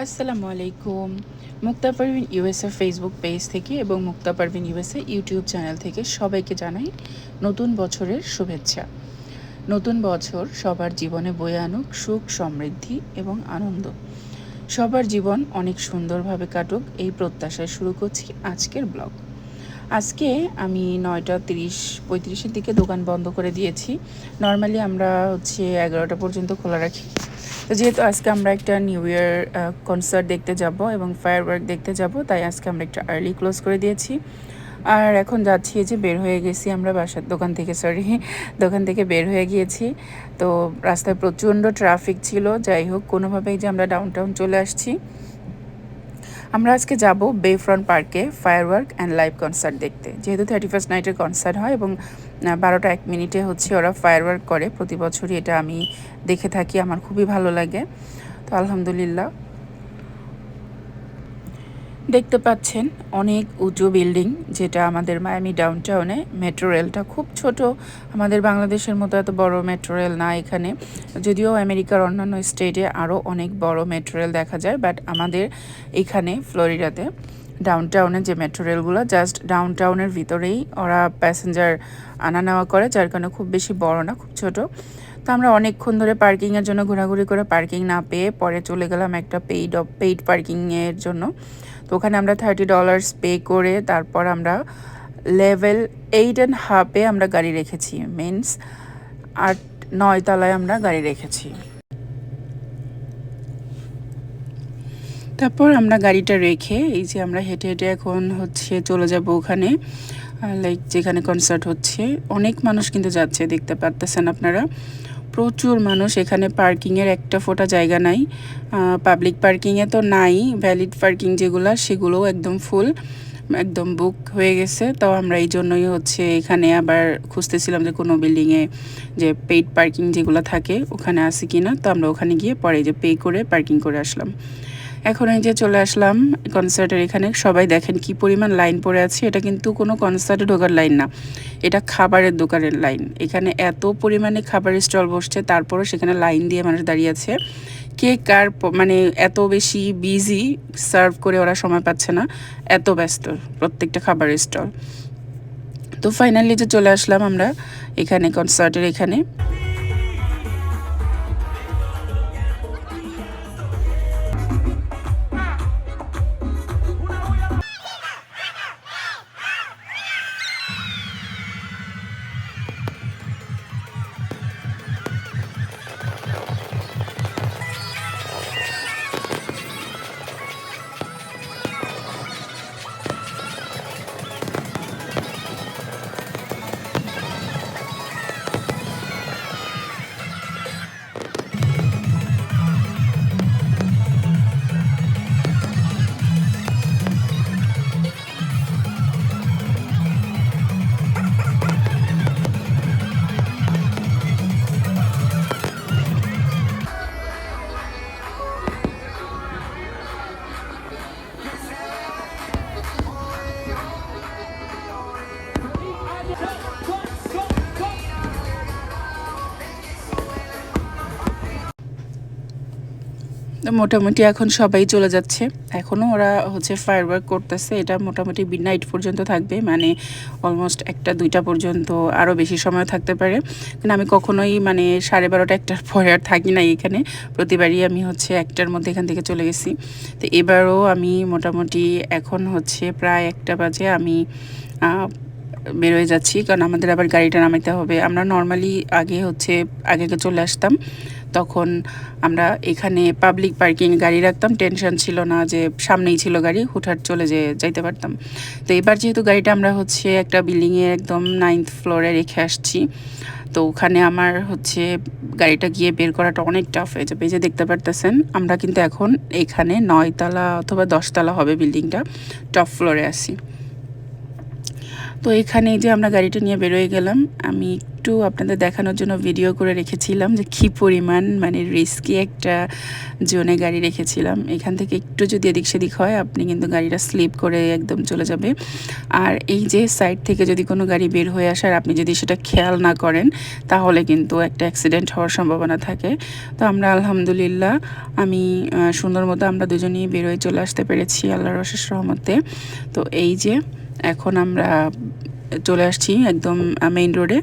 আসসালামু আলাইকুম Mukta Parvin USA Facebook page থেকে এবং Mukta Parvin USA YouTube channel থেকে সবাইকে জানাই নতুন বছরের শুভেচ্ছা। নতুন বছর সবার জীবনে বয়ে আনুক সুখ, সমৃদ্ধি এবং আনন্দ। সবার জীবন অনেক সুন্দরভাবে কাটুক এই প্রত্যাশায় শুরু করছি আজকের ব্লগ। আজকে আমি নয়টা তিরিশ পঁয়ত্রিশের দিকে দোকান বন্ধ করে দিয়েছি। নর্মালি আমরা হচ্ছে এগারোটা পর্যন্ত খোলা রাখি। তো যেহেতু আজকে আমরা একটা নিউ ইয়ার কনসার্ট দেখতে যাব এবং ফায়ার ওয়ার্ক দেখতে যাব, তাই আজকে আমরা একটা আর্লি ক্লোজ করে দিয়েছি। আর এখন যাচ্ছি যে বের হয়ে গেছি আমরা বাসার দোকান থেকে সরি দোকান থেকে বের হয়ে গিয়েছি। তো রাস্তায় প্রচণ্ড ট্রাফিক ছিল, যাই হোক, কোনোভাবেই যে আমরা ডাউন টাউন চলে আসছি। আমরা আজকে যাব বেফ্রন্ট পার্কে fire work and live concert দেখতে। যেহেতু থার্টি ফার্স্ট নাইটের কনসার্ট হয় এবং বারোটা এক মিনিটে হচ্ছে ওরা ফায়ার ওয়ার্ক করে। প্রতি বছরই এটা আমি দেখে থাকি, আমার খুবই ভালো লাগে। তো আলহামদুলিল্লাহ। দেখতে পাচ্ছেন অনেক উঁচু বিল্ডিং, যেটা আমাদের মায়ামি ডাউনটাউনে মেট্রো রেলটা খুব ছোট। আমাদের বাংলাদেশের মতো এত বড় মেট্রো রেল না এখানে। যদিও আমেরিকার অন্যান্য স্টেটে আরও অনেক বড় মেট্রো রেল দেখা যায় বাট আমাদের এখানে, ফ্লোরিডাতে ডাউনটাউনে যে মেট্রো রেলগুলো জাস্ট ডাউনটাউনের ভিতরেই ওরা প্যাসেঞ্জার আনা নেওয়া করে, যার কারণে খুব বেশি বড় না, খুব ছোট। তো আমরা অনেকক্ষণ ধরে পার্কিংয়ের জন্য ঘোরাঘুরি করে পার্কিং না পেয়ে পরে চলে গেলাম একটা পেইড পেইড পার্কিংয়ের জন্য। তো ওখানে আমরা থার্টি ডলার্স পে করে তারপর আমরা লেভেল এইট অ্যান্ড হাফে আমরা গাড়ি রেখেছি মিনস আট, নয় তলায় আমরা গাড়ি রেখেছি। তারপর আমরা গাড়িটা রেখে এই যে আমরা হেঁটে হেঁটে এখন হচ্ছে চলে যাব ওখানে লাইক যেখানে কনসার্ট হচ্ছে। অনেক মানুষ কিন্তু যাচ্ছে, দেখতে পারতেছেন আপনারা। প্রচুর মানুষ এখানে পার্কিংয়ের একটা ফোটা জায়গা নাই। পাবলিক পার্কিংয়ে তো নাই ভ্যালিড পার্কিং যেগুলো, সেগুলোও একদম ফুল একদম বুক হয়ে গেছে। তো আমরা এই জন্যই হচ্ছে এখানে আবার খুঁজতেছিলাম যে কোনো বিল্ডিংয়ে যে পেইড পার্কিং যেগুলো থাকে, ওখানে আছে কি না তো আমরা ওখানে গিয়ে পরে যে পে করে পার্কিং করে আসলাম। এখন এই যে চলে আসলাম কনসার্টের এখানে। সবাই দেখেন কি পরিমাণ লাইন পড়ে আছে। এটা কিন্তু কোনো কনসার্টে ঢোকার লাইন না। এটা খাবারের দোকানের লাইন এখানে এত পরিমাণে খাবারের স্টল বসছে, তারপরও সেখানে লাইন দিয়ে মানুষ দাঁড়িয়ে আছে। কে কার মানে এত বেশি বিজি সার্ভ করে ওরা সময় পাচ্ছে না। এত ব্যস্ত প্রত্যেকটা খাবারের স্টল তো ফাইনালি যে চলে আসলাম আমরা এখানে কনসার্টের এখানে। মোটামুটি এখন সবাই চলে যাচ্ছে। এখনও ওরা হচ্ছে ফায়ার ওয়ার্ক করতেছে। এটা মোটামুটি মিড নাইট পর্যন্ত থাকবে। মানে অলমোস্ট একটা, দুইটা পর্যন্ত আরও বেশি সময় থাকতে পারে। কিন্তু আমি কখনোই মানে সাড়ে বারোটা একটার পরে আর থাকি না এখানে। প্রতিবারই আমি হচ্ছে একটার মধ্যে এখান থেকে চলে গেছি। তো এবারও আমি মোটামুটি এখন হচ্ছে প্রায় একটা বাজে আমি বেরোয় যাচ্ছি, কারণ আমাদের আবার গাড়িটা নামাইতে হবে। আমরা নর্মালি আগে হচ্ছে, আগে আগে চলে আসতাম। তখন আমরা এখানে পাবলিক পার্কিং গাড়ি রাখতাম। টেনশন ছিল না যে সামনেই ছিল গাড়ি, হুটহাট চলে যে যাইতে পারতাম। তো এবার যেহেতু গাড়িটা আমরা হচ্ছে একটা বিল্ডিংয়ে একদম নাইন্থ ফ্লোরে রেখে আসছি, তো ওখানে আমার হচ্ছে গাড়িটা গিয়ে বের করাটা অনেক টাফ হয়ে যাবে। এই যে দেখতে পারতেছেন, আমরা কিন্তু এখন এখানে নয়তলা অথবা দশতলা হবে বিল্ডিংটা টপ ফ্লোরে আসি তো এখানে যে আমরা গাড়িটা নিয়ে বেরোয় গেলাম, আমি একটু আপনাদের দেখানোর জন্য ভিডিও করে রেখেছিলাম যে কী পরিমাণ মানে রিস্কি একটা জোনে গাড়ি রেখেছিলাম। এখান থেকে একটু যদি এদিক সেদিক হয়, আপনি কিন্তু গাড়িটা স্লিপ করে একদম চলে যাবে। আর এই যে সাইড থেকে যদি কোনো গাড়ি বের হয়ে আসার আপনি যদি সেটা খেয়াল না করেন, তাহলে কিন্তু একটা অ্যাক্সিডেন্ট হওয়ার সম্ভাবনা থাকে। তো আমরা আলহামদুলিল্লাহ, আমি সুন্দর মতো আমরা দুজনেই বেরোয় চলে আসতে পেরেছি আল্লাহর অশেষ রহমতে। তো এই যে এখন আমরা চলে আসছি একদম মেইন রোডে